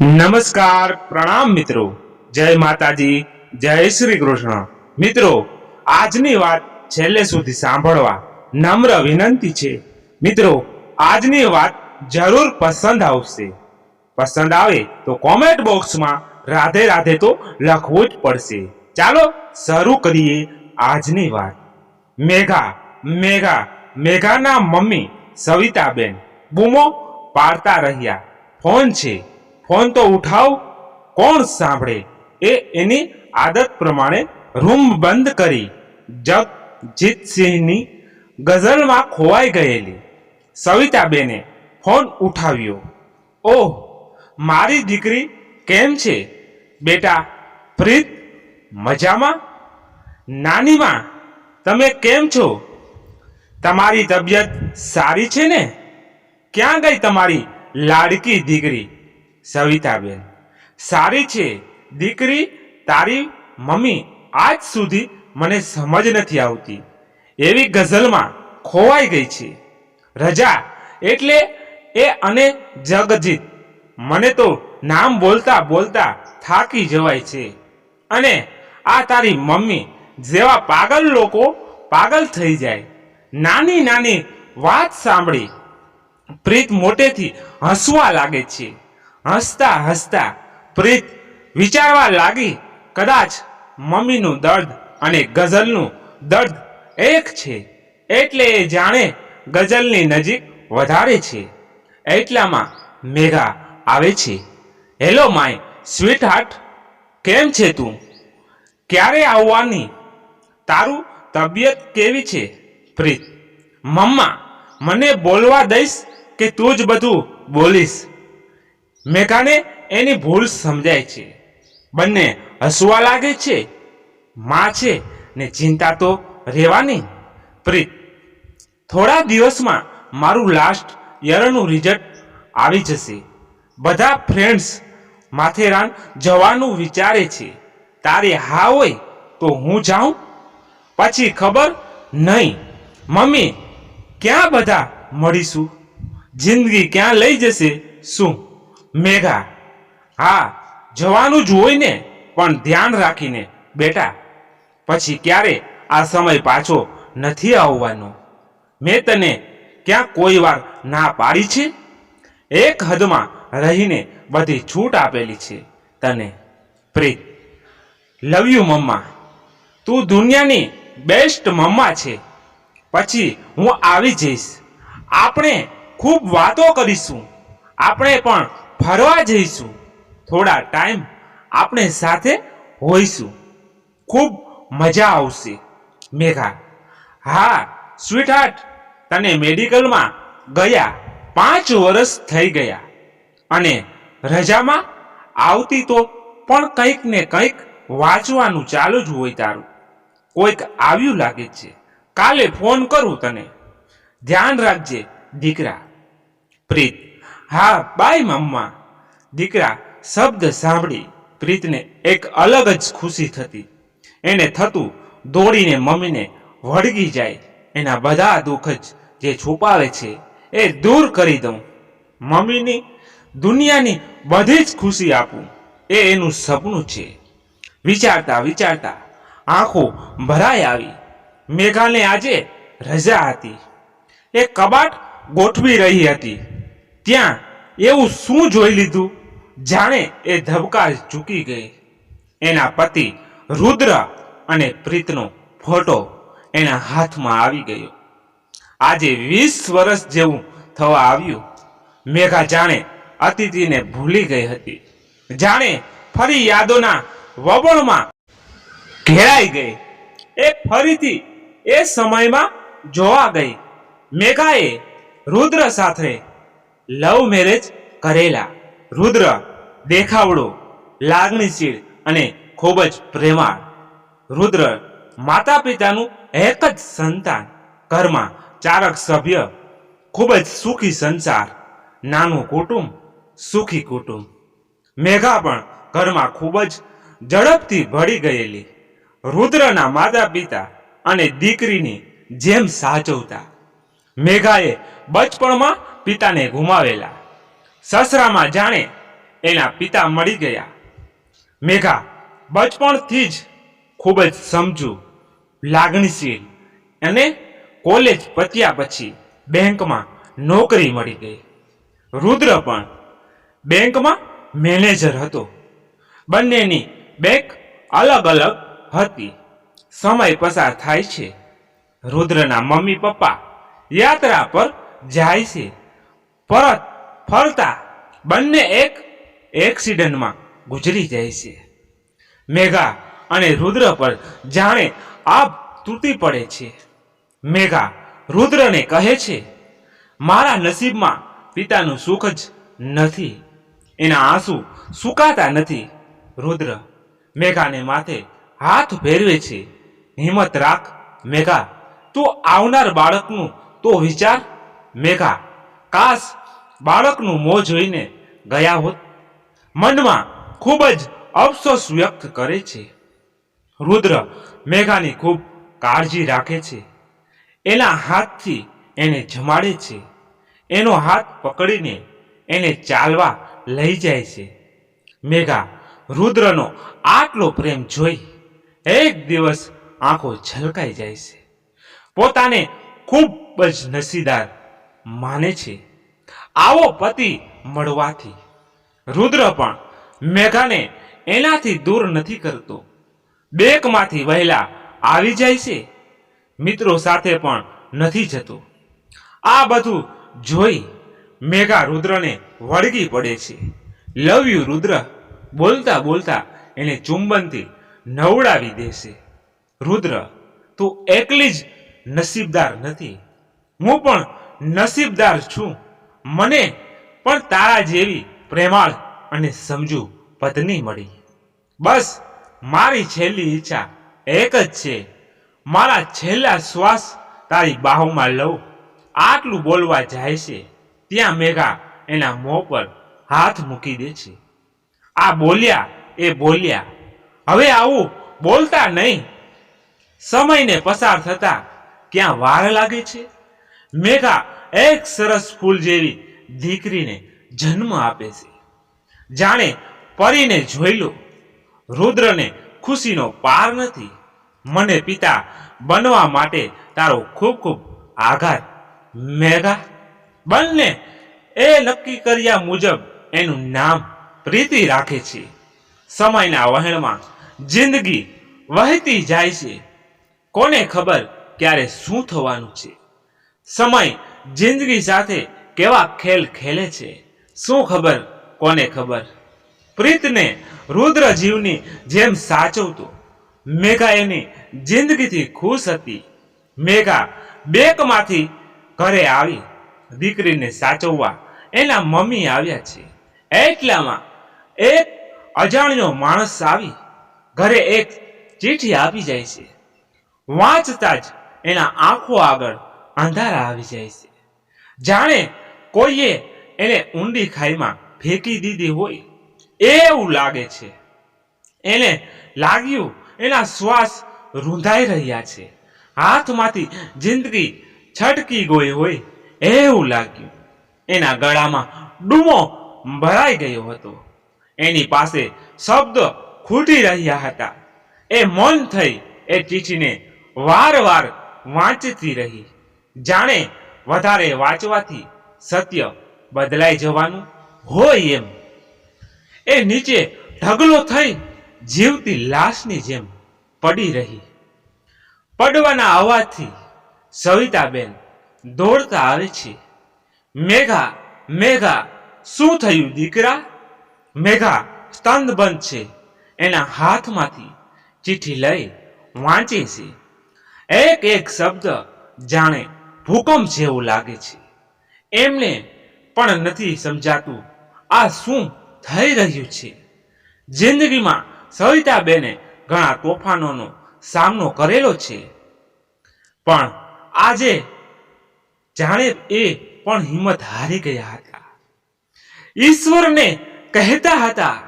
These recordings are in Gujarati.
નમસ્કાર, પ્રણામ મિત્રો. જય માતાજી, જય શ્રી કૃષ્ણ. મિત્રો, આજની વાત છેલ્લે સુધી સાંભળવા નમ્ર વિનંતી છે. મિત્રો, આજની વાત જરૂર પસંદ આવશે. પસંદ આવે તો કોમેન્ટ બોક્સમાં રાધે રાધે તો લખવું જ પડશે. ચાલો શરૂ કરીએ આજની વાત. મેઘા મેઘા, મેઘાના મમ્મી સવિતાબેન. બૂમો પાડતા રહ્યા. ફોન છે. ફોન તો ઉઠાવ. કોણ સાંભળે? એ એની આદત પ્રમાણે રૂમ બંધ કરી જગજીતસિંહની ગઝલમાં ખોવાઈ ગયેલી. સવિતાબેને ફોન ઉઠાવ્યો. ઓહ, મારી દીકરી કેમ છે? બેટા, પ્રીત, મજામાં? નાનીમાં, તમે કેમ છો? તમારી તબિયત સારી છે ને? ક્યાં ગઈ તમારી લાડકી દીકરી? સવિતાબેન સારી છે, દીકરી, તારી મમ્મી આજ સુધી મને સમજ નથી આવતી. એવી ગઝલમાં ખોવાઈ ગઈ છે. રજા એટલે એ અને જગજીત. મને તો નામ બોલતા બોલતા થાકી જવાય છે. અને આ તારી મમ્મી જેવા પાગલ લોકો પાગલ થઈ જાય. નાની નાની વાત સાંભળી. પ્રીત મોટેથી હસવા લાગે છે. હસતા હસતા પ્રીત વિચારવા લાગી, કદાચ મમ્મીનું દર્દ અને ગઝલનું દર્દ એક છે, એટલે એ જાણે ગઝલની નજીક વધારે છે, એટલામાં મેઘા આવે છે. હેલો, માય સ્વીટ હાર્ટ કેમ છે તું? ક્યારે આવવાની? તારું તબિયત કેવી છે? પ્રીત, મમ્મા, મને બોલવા દઈશ કે તું જ બધું બોલીશ? મેઘાને એની ભૂલ સમજાય છે. બંને હસવા લાગે છે, માં છે ને ચિંતા તો રહેવાની. પ્રીત, થોડા દિવસમાં મારું લાસ્ટ યરનું રિઝલ્ટ આવી જશે. બધા ફ્રેન્ડ્સ માથેરાન જવાનું વિચારે છે. તારે હા હોય તો હું જાઉં? પછી ખબર નહીં. મમ્મી, ક્યાં બધા મળીશું? જિંદગી ક્યાં લઈ જશે? શું? મેઘા. હા, જવાનું જ હોય પણ ધ્યાન રાખીને, બેટા. પછી ક્યારે આ સમય પાછો નથી આવવાનો? મેં તને ક્યાં કોઈ વાર ના પાડી છે? એક હદમાં રહીને બધી છૂટ આપેલી છે તને. પ્રીત લવ યુ મમ્મા તું દુનિયાની બેસ્ટ મમ્મા છે. પછી હું આવી જઈશ. આપણે ખૂબ વાતો કરીશું. આપણે પણ ફરવા જઈશું. થોડા ટાઈમ આપણે સાથે હોઈશું. ખૂબ મજા આવશે. મેઘા, હા સ્વીટ હાર્ટ તને મેડિકલમાં ગયા પાંચ વર્ષ થઈ ગયા. અને રજામાં આવતી તો પણ કંઈક ને કંઈક વાંચવાનું ચાલુ જ હોય તારું. કોઈક આવ્યું લાગે છે. કાલે ફોન કરું તને. ધ્યાન રાખજે, દીકરા. પ્રીત હા, બાય મમ્મા દીકરા, શબ્દ સાંભળી. પ્રીતને એક અલગ જ ખુશી થતી. એને થતું દોડીને મમ્મીને વળગી જાય. એના બધા દુઃખ જ જે છુપાવે છે એ દૂર કરી દઉં. મમ્મીની દુનિયાની બધી જ ખુશી આપું. એ એનું સપનું છે. વિચારતા વિચારતા આંખો ભરાઈ આવી. મેઘાને આજે રજા હતી. એ કબાટ ગોઠવી રહી હતી. ત્યાં એવું શું જોઈ લીધું? જાણે એ ધબકા ચૂકી ગઈ. એના પતિ રુદ્ર અને પ્રીતનો ફોટો એના હાથમાં આવી ગયો. આજે વીસ વર્ષ જેવું થવા આવ્યું. મેઘા જાણે અતિથિને ભૂલી ગઈ હતી. જાણે ફરી યાદોના વબળમાં ઘેરાઈ ગઈ. એ ફરીથી એ સમયમાં જોવા ગઈ. મેઘાએ રુદ્ર સાથે લવ મેરેજ કરેલા. રુદ્ર, દેખાવડો લાગણીશીલ અને ખૂબ જ પ્રેમાળ. રુદ્ર માતા પિતાનું એક જ સંતાન, ઘરમાં ચારક સભ્ય, ખૂબ જ સુખી સંસાર, નાનું કુટુંબ, સુખી કુટુંબ. મેઘા પણ ઘરમાં ખૂબ જ ઝડપથી ભળી ગયેલી. રુદ્રના માતા પિતા અને દીકરીની જેમ સાચવતા. મેઘાએ બચપણમાં પિતાને ગુમાવેલા. સસરામાં જાણે એના પિતા મળી ગયા. મેઘા, બચપણથી જ ખૂબ જ સમજુ, લાગણીશીલ અને કોલેજ પત્યા પછી બેંકમાં નોકરી મળી ગઈ. રુદ્ર પણ બેંકમાં મેનેજર હતો. બંનેની બેંક અલગ અલગ હતી. સમય પસાર થાય છે. રુદ્રના મમ્મી પપ્પા યાત્રા પર જાય છે. પરત ફરતા બંને એક એક્સિડન્ટમાં ગુજરી જાય છે. મેઘા અને રુદ્ર પર જાણે આબ તૂટી પડે છે. મેઘા રુદ્રને કહે છે, મારા નસીબમાં પિતાનું સુખ જ નથી. એના આંસુ સુકાતા નથી. રુદ્ર મેઘાને માથે હાથ ફેરવે છે. હિંમત રાખ, મેઘા. તું આવનાર બાળકનું તો વિચાર. મેઘા કાશ બાળકનું મોં જોઈને ગયા હોત. મનમાં ખૂબ જ અફસોસ વ્યક્ત કરે છે. રુદ્ર મેઘાની ખૂબ કાળજી રાખે છે. એના હાથથી એને જમાડે છે. એનો હાથ પકડીને એને ચાલવા લઈ જાય છે. મેઘા રુદ્રનો આટલો પ્રેમ જોઈ એક દિવસ આંખો છલકાઈ જાય છે. પોતાને ખૂબ જ નસીદાર માને છે. આવો પતિ મળવાથી. રુદ્ર પણ મેઘાને એનાથી દૂર નથી કરતો. બેકમાંથી વહેલા આવી જાય છે. મિત્રો સાથે પણ નથી જતો. આ બધું જોઈ મેઘા રુદ્રને વળગી પડે છે. Love you Rudra. બોલતા બોલતા એને ચુંબનથી નવડાવી દેશે રુદ્ર, તું એકલી જ નસીબદાર નથી. હું પણ નસીબદાર છું. મને પણ તારા જેવી પ્રેમાળ અને સમજુ પત્ની મળી. બસ, મારી છેલ્લી ઈચ્છા એક જ છે. મારા છેલ્લા શ્વાસ તારી બાહુમાં લઉં. આટલું બોલવા જાય છે, ત્યાં મેઘા એના મોં પર હાથ મૂકી દે છે. આ બોલ્યા એ બોલ્યા. હવે આવું બોલતા નહીં. સમયને પસાર થતા ક્યાં વાર લાગે છે? મેઘા એક સરસ ફૂલ જેવી દીકરીને જન્મ આપે છે. જાણે પરીને જોઈ લો, રુદ્રને ખુશીનો પાર નથી. મને પિતા બનવા માટે તારો ખૂબ ખૂબ આઘાત મેઘા. બંને એ નક્કી કર્યા મુજબ એનું નામ પ્રીતિ રાખે છે. સમયના વહેણમાં જિંદગી વહેતી જાય છે. કોને ખબર ક્યારે શું થવાનું છે? સમય જિંદગી સાથે કેવા ખેલ ખેલે છે? શું ખબર? કોને ખબર? પ્રીતને રુદ્ર જીવની જેમ સાચવતો. મેઘા એની જિંદગીથી ખુશ હતી. મેઘા બેકમાંથી ઘરે આવી. દીકરીને સાચવવા એના મમ્મી આવ્યા છે. એટલામાં એક અજાણ્યો માણસ આવી. ઘરે એક ચીઠી આપી જાય છે. વાંચતા જ એના આંખો આગળ અંધારા આવી જાય છે. જાણે કોઈએ એને ઊંડી ખાઈમાં ફેંકી દીધી હોય. એવું લાગે છે. એને લાગ્યું એના શ્વાસ રૂંધાઈ રહ્યા છે. હાથમાંથી જિંદગી છટકી ગઈ હોય એવું લાગ્યું. એના ગળામાં ડૂમો ભરાઈ ગયો હતો. એની પાસે શબ્દ ખૂટી રહ્યા હતા. એ મૌન થઈ એ ચીઠીને વારવાર વાંચતી રહી. જાણે વધારે વાંચવાથી સત્ય બદલાઈ જવાનું હોય એમ. એ નીચે ઢગલો થઈ જીવતી લાશની જેમ પડી રહી. પડવાના અવાજથી સવિતાબેન દોડતા આવે છે. મેઘા મેઘા, શું થયું દીકરા? મેઘા સ્તંભબંધ છે. એના હાથમાંથી ચિઠ્ઠી લઈ વાંચે છે. એક એક શબ્દ જાણે ભૂકંપ જેવું લાગે છે. એમને પણ નથી સમજાતું આ શું થઈ રહ્યું છે. જિંદગીમાં સવિતાબેને ઘણા તોફાનોનો સામનો કરેલો છે. પણ આજે જાણે એ પણ હિંમત હારી ગયા હતા. ઈશ્વરને કહેતા હતા,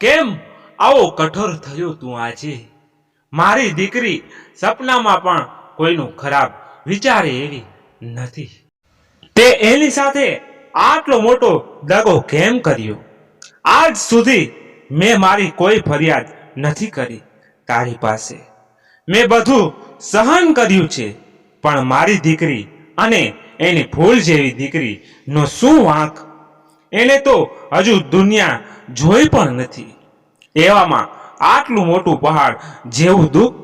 કેમ આવો કઠોર થયો તું આજે? મારી દીકરી સપનામાં પણ કોઈનું ખરાબ વિચારે એવી નથી. તે એની સાથે આટલો મોટો દગો કેમ કર્યો? આજ સુધી મેં મારી કોઈ ફરિયાદ નથી કરી. તારી પાસે મેં બધું સહન કર્યું છે, પણ મારી દીકરી અને એની ભૂલ જેવી દીકરીનો શું વાંક? એને તો હજુ દુનિયા જોઈ પણ નથી. એવામાં આટલું મોટું પહાડ જેવું દુઃખ?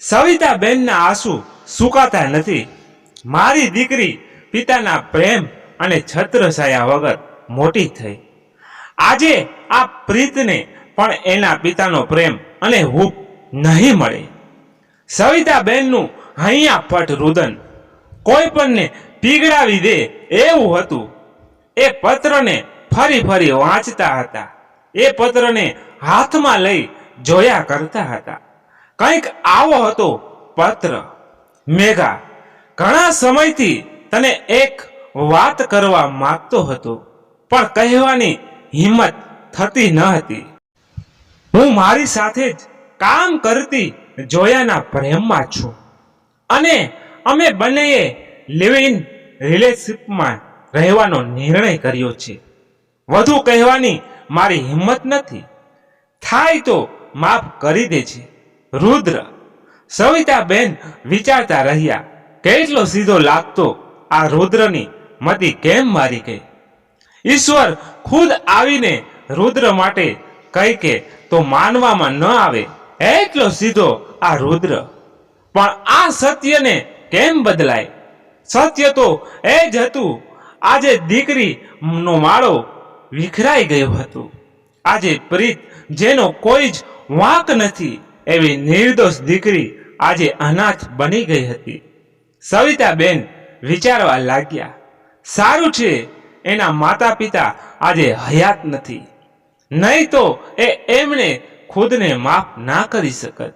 સવિતાબેનના આંસુ સુકાતા નથી. મારી દીકરી પિતાના પ્રેમ અને છત્રછાયા વગર મોટી થઈ. આજે આ પ્રીતને પણ એના પિતાનો પ્રેમ અને હૂપ નહીં મળે. સવિતાબેનનું હૈયા ફટ રુદન. કોઈ પણને પીગળાવી દે એવું હતું. એ પત્રને ફરી ફરી વાંચતા હતા. એ પત્રને હાથમાં લઈ જોયા કરતા હતા. કંઈક આવો હતો પત્ર. મેઘા, ઘણા સમયથી તને એક વાત કરવા માંગતો હતો, પણ કહેવાની હિંમત થતી ન હતી. હું મારી સાથે જ કામ કરતી જોયાના પ્રેમમાં છું. અને અમે બંનેએ લિવ ઇન રિલેશનશીપમાં રહેવાનો નિર્ણય કર્યો છે. વધુ કહેવાની મારી હિંમત નથી. થાય તો માફ કરી દે છે રુદ્ર. સવિતાબેન વિચારતા રહ્યા, કેટલો સીધો લાગતો આ રુદ્રની મતી કેમ મારી ગઈ ઈશ્વર ખુદ આવીને રુદ્ર માટે કહી કે તો માનવામાં ન આવે એટલો સીધો આ રુદ્ર. પણ આ સત્યને કેમ બદલાય? સત્ય તો એ જ હતું. આજે દીકરીનો માળો વિખરાઈ ગયો હતો. આજે પ્રીત જેનો કોઈ જ વાંક નથી. એવી નિર્દોષ દીકરી આજે અનાથ બની ગઈ હતી. સવિતાબેન વિચારવા લાગ્યા, સારું છે, એના માતા પિતા આજે હયાત નથી. નહીં તો એ એમને ખુદને માફ ના કરી શકત.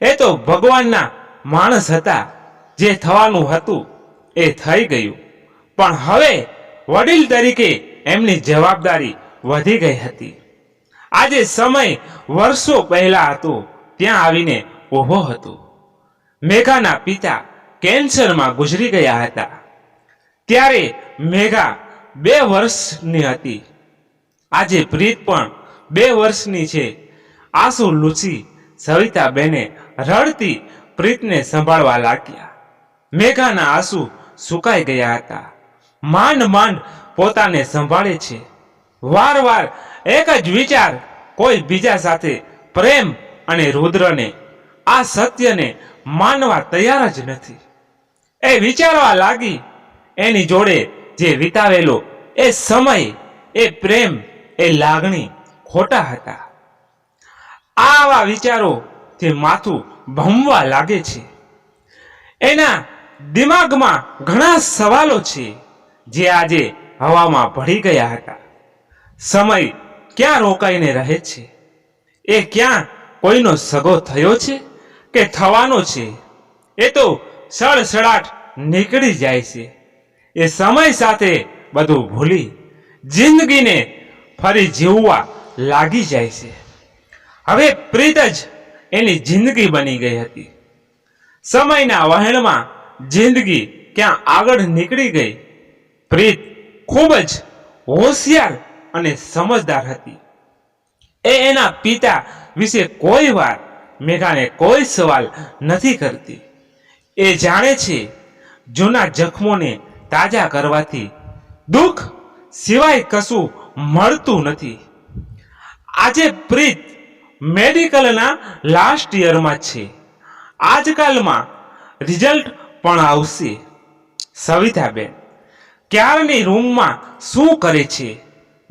એ તો ભગવાનના માણસ હતા, જે થવાનું હતું એ થઈ ગયું. પણ હવે વડીલ તરીકે એમની જવાબદારી વધી ગઈ હતી. આજે સમય વર્ષો પહેલા હતો ત્યાં આવીને ઊભો હતો. મેઘાના પિતા કેન્સરમાં ગુજરી ગયા હતા. ત્યારે મેઘા બે વર્ષની હતી. આજે પ્રીત પણ બે વર્ષની છે. આંસુ લૂસી સવિતાબેને રડતી પ્રીતને સંભાળવા લાગ્યા. મેઘાના આંસુ સુકાઈ ગયા હતા. માંડ માંડ પોતાને સંભાળે છે. વાર વાર એક જ વિચાર કોઈ બીજા સાથે પ્રેમ અને રુદ્રને આ સત્યને માનવા તૈયાર જ નથી. એ વિચારવા લાગી એની જોડે જે વિતાવેલો એ સમય, એ પ્રેમ, એ લાગણી ખોટા હતા. આવા વિચારો તે માથું ભમવા લાગે છે. એના દિમાગમાં ઘણા સવાલો છે જે આજે હવામાં ભળી ગયા હતા. સમય ક્યાં રોકાઈને રહે છે? એ ક્યાં કોઈનો સગો થયો છે કે થવાનો છે? એ તો સડસડાટ નીકળી જાય છે. એ સમય સાથે બધું ભૂલી જિંદગીને ફરી જીવવા લાગી જાય છે. હવે પ્રીત જ એની જિંદગી બની ગઈ હતી. સમયના વહેણમાં જિંદગી ક્યાં આગળ નીકળી ગઈ? પ્રીત ખૂબ જ હોશિયાર અને સમજદાર હતી. એ એના પિતા વિશે કોઈ વાર મેઘાને કોઈ સવાલ નથી કરતી. એ જાણે છે, જૂના જખમોને તાજા કરવાથી દુઃખ સિવાય કશું મળતું નથી. આજે પ્રીત મેડિકલના લાસ્ટ યરમાં છે. આજકાલમાં રિઝલ્ટ પણ આવશે. સવિતાબેન, ક્યારની રૂમમાં શું કરે છે?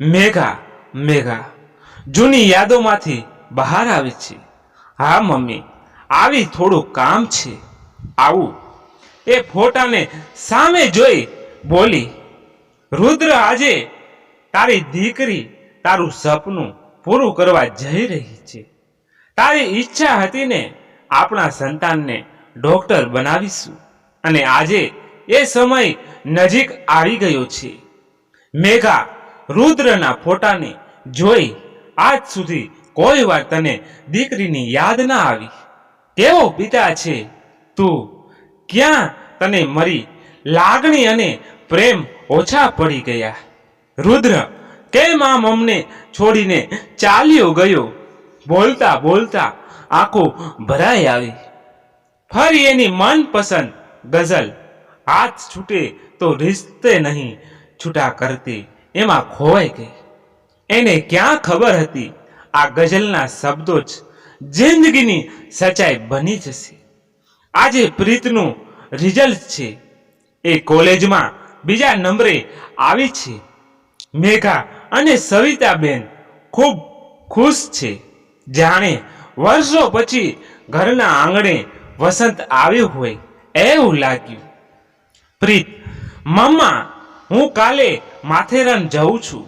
મેઘા મેઘા, જૂની યાદોમાંથી બહાર આવે છે. હા, મમ્મી, આવી થોડું કામ છે. આવું. એ ફોટાને સામે જોઈ બોલી, રુદ્ર, આજે તારી દીકરી તારું સપનું પૂરું કરવા જઈ રહી છે. તારી ઈચ્છા હતી ને આપણા સંતાનને ડોક્ટર બનાવીશું. અને આજે એ સમય નજીક આવી ગયો છે. મેઘા રુદ્રના ફોટાને જોઈ આજ સુધી કોઈ વાર તને દીકરીની યાદ ના આવી. કેવો પિતા છે તું? ક્યાં તને મરી? લાગણી અને પ્રેમ ઓછા પડી ગયા. રુદ્ર, કેમ આમ અમને છોડીને ચાલ્યો ગયો? બોલતા બોલતા આંખો ભરાઈ આવી. ફરી એની મનપસંદ ગઝલ. હાથ છૂટે તો રિશ્તે નહીં છૂટા કરતી. એમાં ખોવાઈ ગઈ. એને ક્યાં ખબર હતી? આ ગઝલના શબ્દો જ જિંદગીની સચ્ચાઈ બની જશે. આજે પ્રીતનું રિઝલ્ટ છે. એ કોલેજમાં બીજા નંબરે આવી છે. મેઘા અને સવિતાબેન ખૂબ ખુશ છે. જાણે વર્ષો પછી ઘરના આંગણે વસંત આવ્યું હોય એવું લાગ્યું. પ્રીત, મમ્મા, હું કાલે માથેરાન જઉં છું.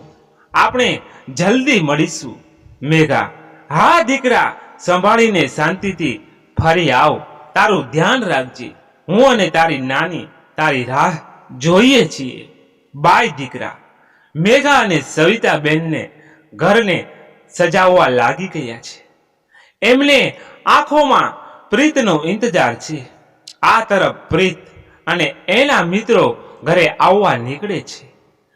આપણે જલ્દી મળીશું. મેઘા, હા દીકરા, સંભાળીને શાંતિથી ફરી આવ, તારું ધ્યાન રાખજે. હું અને તારી નાની, તારી રાહ જોઈએ છીએ. બાય દીકરા. મેઘા અને સવિતાબેનને ઘરને સજાવવા લાગી ગયા છે. એમને આંખોમાં પ્રીતનો ઇંતજાર છે. આ તરફ પ્રીત અને એના મિત્રો ઘરે આવવા નીકળે છે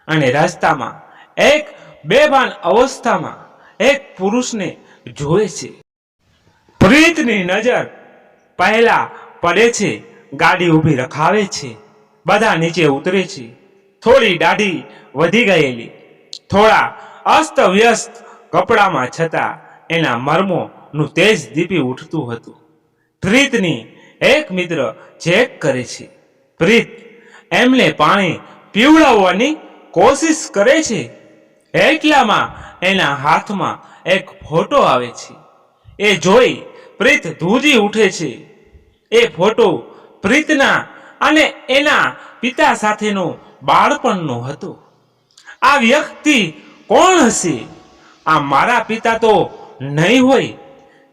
અને રસ્તામાં એક બેભાન અવસ્થામાં એક પુરુષને જોવે છે. પ્રીતની નજર પહેલા પડે છે, ગાડી ઊભી રખાવે છે, બધા નીચે ઉતરે છે. થોડી દાઢી વધી ગયેલી. થોડા અસ્ત વ્યસ્ત કપડામાં છતાં એના મર્મોનું તેજ દીપી ઉઠતું હતું. પ્રીતની એક મિત્ર ચેક કરે છે. પ્રીત, એમને પાણી પીવડાવવાની કોશિશ કરે છે? એટલામાં એના હાથમાં એક ફોટો આવે છે. એ જોઈ પ્રીત ધ્રુજી ઉઠે છે. એ ફોટો પ્રીતના અને એના પિતા સાથેનો બાળપણનો હતો. આ વ્યક્તિ કોણ હશે? આ મારા પિતા તો નહીં હોય.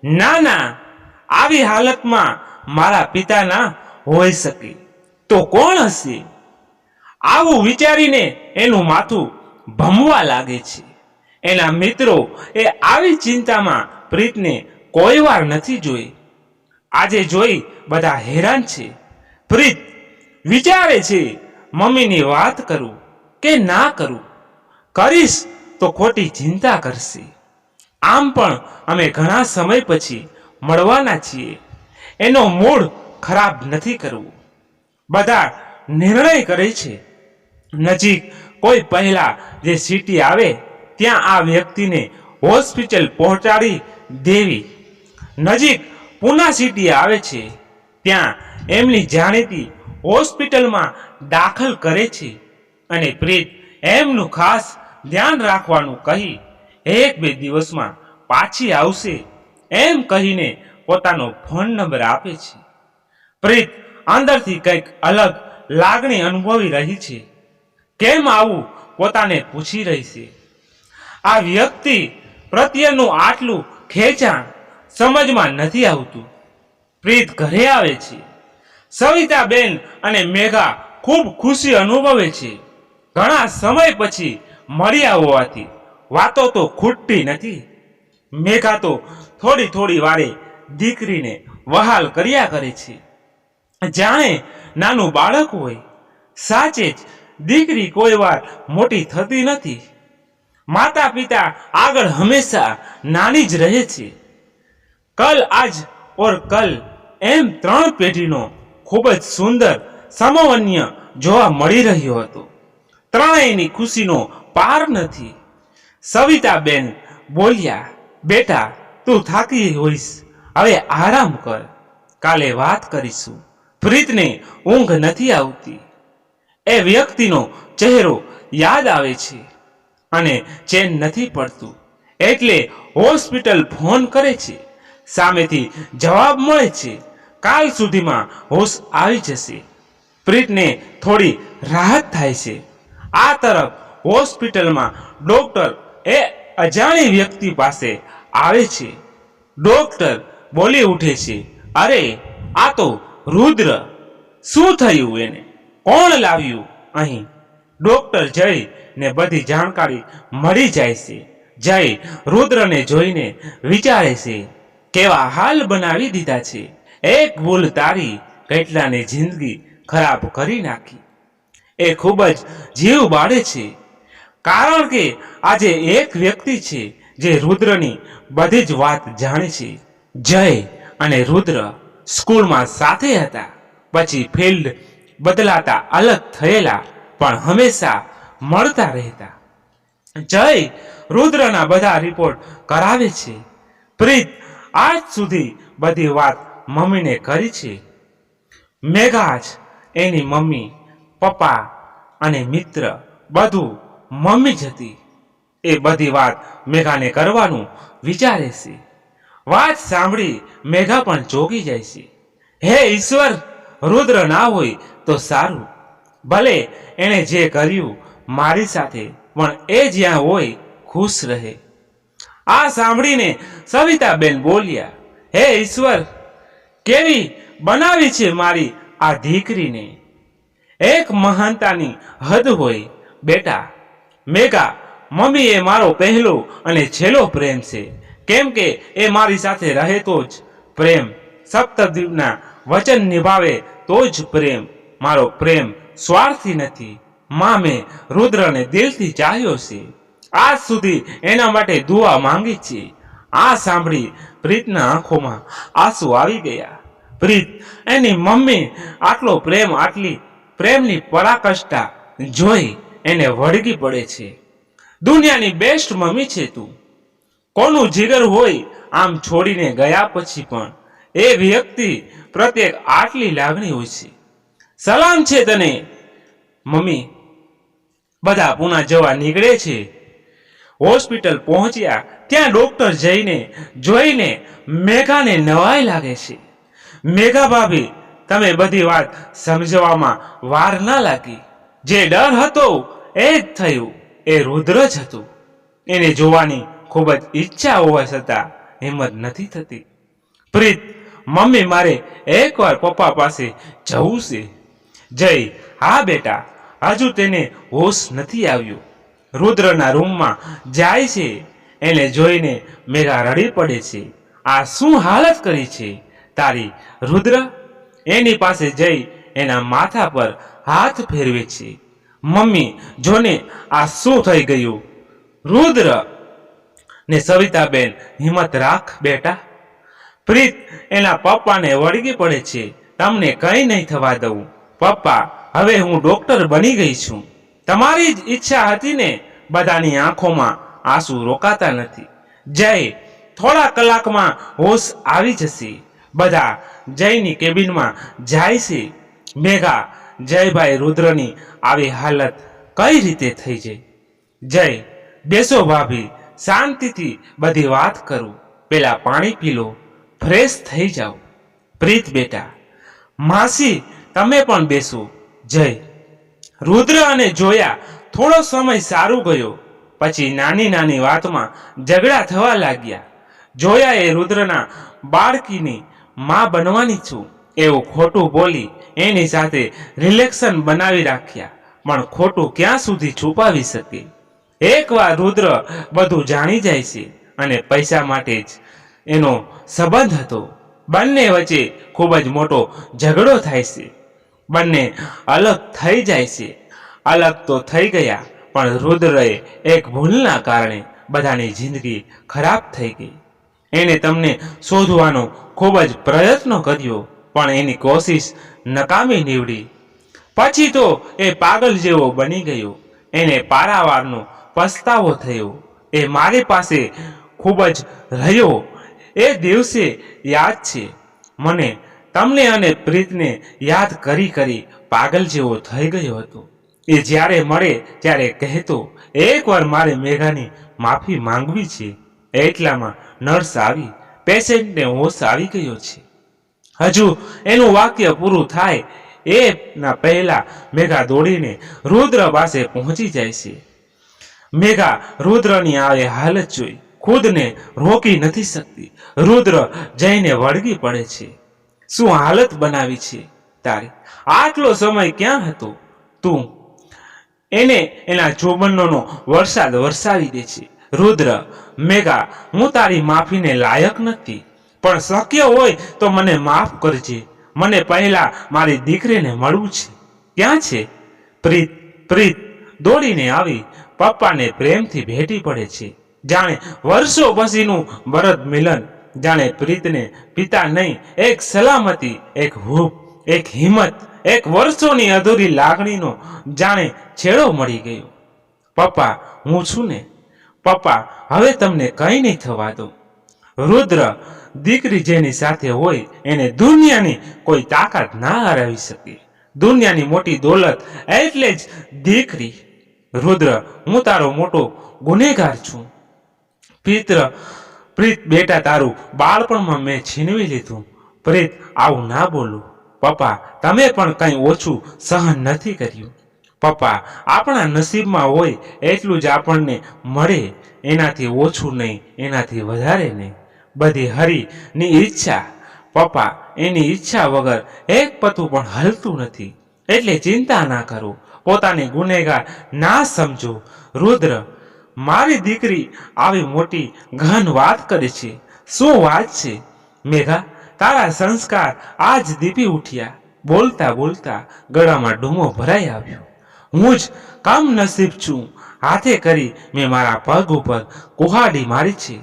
ના ના આવી હાલતમાં મારા પિતા ના હોઈ શકે. તો કોણ હશે? આવું વિચારીને એનું માથું ભમવા લાગે છે. એના મિત્રો એ આવી ચિંતામાં પ્રીતને કોઈ વાર નથી જોઈ. આજે જોઈ બધા હેરાન છે. પ્રીત વિચારે છે, મમ્મીની વાત કરું કે ના કરું? કરીશ તો ખોટી ચિંતા કરશે. આમ પણ અમે ઘણા સમય પછી મળવાના છીએ. એનો મૂડ ખરાબ નથી કરવું. બધા નિર્ણય કરે છે. નજીક કોઈ પહેલા જે સિટી આવે, ત્યાં આ વ્યક્તિને હોસ્પિટલ પહોંચાડી દેવી. નજીક પુના સિટી આવે છે, ત્યાં એમની જાણીતી હોસ્પિટલમાં દાખલ કરે છે અને પ્રીત એમનું ખાસ ધ્યાન રાખવાનું કહી એક બે દિવસમાં પાછી આવશે એમ કહીને પોતાનો ફોન નંબર આપે છે. પ્રીત અંદરથી કંઈક અલગ લાગણી અનુભવી રહી છે. કેમ આવું? પોતાને પૂછી રહી છે. આ વ્યક્તિ પ્રત્યેનું આટલું ખેંચાણ સમજમાં નથી આવતું. પ્રીત ઘરે આવે છે. સવિતાબેન અને મેઘા ખૂબ ખુશી અનુભવે છે. ઘણા સમય પછી મળ્યા હોવાથી વાતો તો ખૂટતી નથી. મેઘા તો થોડી થોડી વારે દીકરીને વહાલ કર્યા કરે છે. જાણે નાનું બાળક હોય. સાચે જ દીકરી કોઈ વાર મોટી થતી નથી. માતા પિતા આગળ હંમેશા નાની જ રહે છે. કલ આજ ઓર કલ એમ ત્રણ પેઢીનો ખૂબ જ સુંદર સમવન્ય જોવા મળી રહ્યો હતો. ત્રણેયની ખુશીનો પાર નથી. સવિતાબેન બોલ્યા, બેટા, તું થાકી હોઈશ. હવે આરામ કર. કાલે વાત કરીશું. પ્રીતને ઊંઘ નથી આવતી. એ વ્યક્તિનો ચહેરો યાદ આવે છે અને ચેન નથી પડતું. એટલે હોસ્પિટલ ફોન કરે છે. સામેથી જવાબ મળે છે. કાલ સુધીમાં હોશ આવી જશે. પ્રીતને થોડી રાહત થાય છે. આ તરફ હોસ્પિટલમાં ડોક્ટર એ અજાણી વ્યક્તિ પાસે આવે છે. ડોક્ટર બોલી ઉઠે છે, અરે, આ તો રુદ્ર. શું થયું એને? કોણ લાવ્યું? અહીં ડોક્ટર જય ને બધી જાણકારી મળી જાય છે. જય રુદ્રને જોઈને વિચારે છે, કેવા હાલ બનાવી દીધા છે? એક ભૂલ તારી કેટલાની જિંદગી ખરાબ કરી નાખી. એ ખૂબ જ જીવ બાળે છે. કારણ કે આજે એક વ્યક્તિ છે જે રુદ્રની બધી જ વાત જાણે છે. જય અને રુદ્ર સ્કૂલમાં સાથે હતા. પછી ફિલ્ડ બદલાતા, અલગ થયેલા, પણ હંમેશા મળતા રહેતા. જય રુદ્રના બધા રિપોર્ટ કરાવે છે. પ્રીત, આજ સુધી બધી વાત મમ્મીને કરી છે. મેઘા જ એની મમ્મી, પપ્પા અને મિત્ર બધું મમ્મી જ હતી. એ બધી વાત મેઘાને કરવાનું વિચારે છે. વાત સાંભળી મેઘા પણ જોગી જાય છે. હે ઈશ્વર! રુદ્ર ના હોય તો સારું. ભલે એણે જે કર્યું મારી સાથે, પણ એ જ્યાં હોય ખુશ રહે. આ સાંભળીને સવિતાબેન બોલ્યા, હે ઈશ્વર, કેવી બનાવી છે મારી આ દીકરીને? એક મહાનતાની હદ હોય, બેટા. મેઘા, મમ્મી એ મારો પહેલો અને છેલ્લો પ્રેમ છે. કેમ કે એ મારી સાથે રહે તો જ પ્રેમ સપ્તદ્વીપના વચન નિભાવે તો જ પ્રેમ, મારો પ્રેમ સ્વાર્થી નથી. માં મેં રુદ્રને દિલથી ચાહ્યો છે. આજ સુધી એના માટે દુઆ માંગી છે. આ સાંભળી પ્રીતના આંખોમાં આંસુ આવી ગયા. પ્રીત, એની મમ્મી આટલો પ્રેમ, આટલી પ્રેમની પરાકાષ્ઠા જોઈ એને વળગી પડે છે. દુનિયાની બેસ્ટ મમ્મી છે તું. કોનું જીગર હોય આમ છોડીને ગયા પછી પણ એ વ્યક્તિ પ્રત્યેક આટલી લાગણી હોય છે. સલામ છે તને. મમ્મી, બધા પુના જવા નીકળે છે. હોસ્પિટલ પહોંચ્યા, ત્યાં ડોક્ટર જઈને, જોઈને મેઘાને નવાઈ લાગે છે. મેઘા ભાભી, તમે બધી વાત સમજવામાં વાર ના લાગી. જે ડર હતો, એ જ થયું. એ રુદ્ર જ હતું. એને જોવાની ખૂબ જ ઈચ્છા હોવા છતાં હિંમત નથી થતી. પ્રીત મમ્મી મારે એકવાર પપ્પા પાસે જવું છે. જય, હા બેટા, હજુ તેને હોશ નથી આવ્યો. રુદ્રના રૂમમાં જાય છે. એને જોઈને મેરા રડી પડે છે. આ શું હાલત કરી છે? તારી રુદ્ર? એની પાસે જઈ એના માથા પર હાથ ફેરવે છે. મમ્મી, જોને આ શું થઈ ગયું? રુદ્ર! ને સવિતાબેન, હિંમત રાખ બેટા. પ્રીત, એના પપ્પાને વળગી પડે છે. તમને કંઈ નહીં થવા દઉં. પપ્પા, હવે હું ડોક્ટર બની ગઈ છું. તમારી જ ઈચ્છા હતી ને બધાની આંખોમાં આંસુ રોકાતા નથી. જય, થોડા કલાકમાં હોશ આવી જશે. બધા જયની કેબિનમાં જાય છે. મેઘા, જયભાઈ રુદ્રની આવી હાલત કઈ રીતે થઈ જાય? જય, બેસો ભાભી, શાંતિથી બધી વાત કરું. પેલા પાણી પી લો ફ્રેશ થઈ જાઓ. પ્રીત બેટા, માસી, તમે પણ બેસો. જય. રુદ્ર અને જોયા, થોડો સમય સારું ગયો. પછી નાની નાની વાતમાં ઝઘડા થવા લાગ્યા. જોયા એ રુદ્રના બાળકીની માં બનવાની છું એવું ખોટું બોલી એની સાથે રિલેક્શન બનાવી રાખ્યા. પણ ખોટું ક્યાં સુધી છુપાવી શકે? એકવાર રુદ્ર બધું જાણી જાય છે અને પૈસા માટે જ એનો સંબંધ હતો. બંને વચ્ચે ખૂબ જ મોટો ઝઘડો થાય છે. બંને અલગ થઈ જાય છે. અલગ તો થઈ ગયા, પણ રુદ્રએ એક ભૂલના કારણે બધાની જિંદગી ખરાબ થઈ ગઈ. એણે તમને શોધવાનો ખૂબ જ પ્રયત્ન કર્યો, પણ એની કોશિશ નકામી નીવડી. પછી તો એ પાગલ જેવો બની ગયો. એને પારાવારનો પસ્તાવો થયો. એ મારી પાસે ખૂબ જ રહ્યો. એ દિવસે યાદ છે. મને તમને અને પ્રીતને યાદ કરી કરી પાગલ જેવો થઈ ગયો હતો. એ જ્યારે મળે ત્યારે કહેતો, એકવાર મારે મેઘાની માફી માંગવી છે. એટલામાં નર્સ આવી, પેશન્ટને હોશ આવી ગયો છે. હજુ એનું વાક્ય પૂરું થાય એના પહેલા મેઘા દોડીને રુદ્ર પાસે પહોંચી જાય છે. મેઘા રુદ્રની આવે હાલત જોઈ. ખુદને રોકી નથી શકતી. રુદ્ર જઈને વળગી પડે છે. શું હાલત બનાવી છે? તારી, આટલો સમય ક્યાં હતો? તું એને એના જોબનનો વરસાદ વરસાવી દે છે. રુદ્ર, મેઘા, હું તારી માફીને લાયક નથી. પણ શક્ય હોય તો મને માફ કરજે. મને પહેલા મારી દીકરીને મળવું છે. ક્યાં છે? પ્રીત પ્રીત દોડીને આવી. પપ્પાને પ્રેમથી ભેટી પડે છે. જાણે વર્ષો પછીનું ભરત મિલન, જાણે પ્રીતને પિતા નહીં, એક સલામતી, એક હૂપ એક હિંમત, એક વર્ષોની અધૂરી લાગણીનો જાણે છેડો મળી ગયો. પપ્પા, હું છું ને? પપ્પા, હવે તમને કંઈ નહીં થવા દો રુદ્ર, દીકરી જેની સાથે હોય, એને દુનિયાની કોઈ તાકાત ના હરાવી શકે. દુનિયાની મોટી દોલત એટલે જ દીકરી. રુદ્ર, હું તારો મોટો ગુનેગાર છું. પિત્ર પ્રીત બેટા તારું બાળપણમાં મેં છીનવી લીધું. પ્રીત, આવું ના બોલું. પપ્પા, તમે પણ કંઈ ઓછું સહન નથી કર્યું. પપ્પા, આપણા નસીબમાં હોય એટલું જ આપણને મળે. એનાથી ઓછું નહીં, એનાથી વધારે નહીં. બધી હરીની ઈચ્છા. પપ્પા, એની ઈચ્છા વગર એક પતું પણ હલતું નથી. એટલે ચિંતા ના કરો. પોતાને ગુનેગાર ના સમજો. રુદ્ર મારી દીકરી આવી મોટી ઘન વાત કરે છે. શું વાત છે? મેઘા, તારા સંસ્કાર આજ દીપી ઉઠ્યા. બોલતા બોલતા ગળામાં ડૂમો ભરાઈ આવ્યો. હું જ કામનસીબ છું. હાથે કરી મેં મારા પગ ઉપર કુહાડી મારી છે.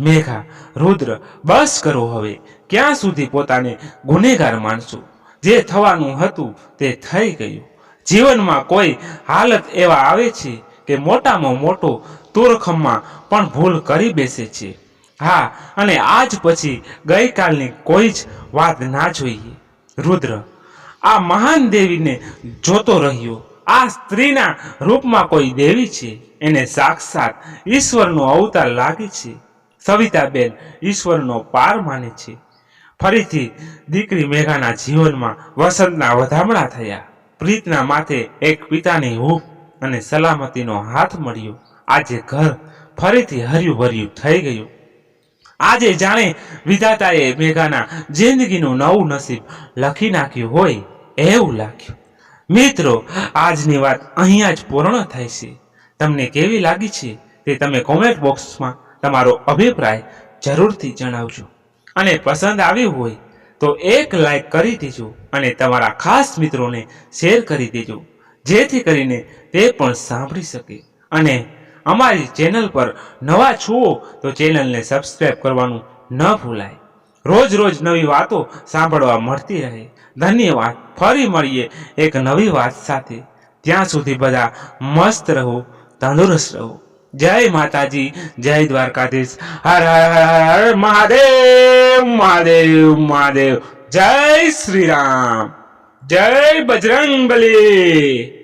મેઘા, રુદ્ર, બસ કરો હવે. ક્યાં સુધી પોતાને ગુનેગાર માનશો? જે થવાનું હતું તે થઈ ગયું. જીવનમાં કોઈ હાલત એવા આવે છે કે મોટામાં મોટો તુરખમમાં પણ ભૂલ કરી બેસે છે. હા, અને આજ પછી ગઈકાલની કોઈ જ વાત ના જોઈએ. રુદ્ર, આ મહાન દેવીને જોતો રહ્યો. આ સ્ત્રીના રૂપમાં કોઈ દેવી છે? એને સાક્ષાત ઈશ્વરનો અવતાર લાગે છે. સવિતાબેન ઈશ્વરનો પાર માને છે. ફરીથી દીકરી મેઘાના જીવનમાં વસંતના વધામણા થયા. પ્રીતના માથે એક પિતાની હૂફ અને સલામતીનો હાથ મળ્યો. આજે ઘર ફરીથી હર્યું ભર્યું થઈ ગયું. આજે જાણે વિધાતાએ મેઘાના જિંદગીનું નવું નસીબ લખી નાખ્યું હોય એવું લાગ્યું. મિત્રો, આજની વાત અહીંયા જ પૂર્ણ થાય છે. તમને કેવી લાગી છે તે તમે કોમેન્ટ બોક્સમાં તમારો અભિપ્રાય જરૂરથી જણાવજો. અને પસંદ આવ્યું હોય તો એક લાઈક કરી દેજો અને તમારા ખાસ મિત્રોને શેર કરી દેજો. જેથી કરીને તે પણ સાંભળી શકે. અને અમારી ચેનલ પર નવા છુઓ તો ચેનલને સબસ્ક્રાઈબ કરવાનું ન ભૂલાય. રોજ રોજ નવી વાતો સાંભળવા મળતી રહે. ધન્યવાદ. ફરી મળીએ એક નવી વાત સાથે. ત્યાં સુધી બધા મસ્ત રહો, તંદુરસ્ત રહો. જય માતાજી, જય દ્વારકાધીશ. હર હર મહાદેવ મહાદેવ મહાદેવ. જય શ્રી રામ. જય બજરંગ બલી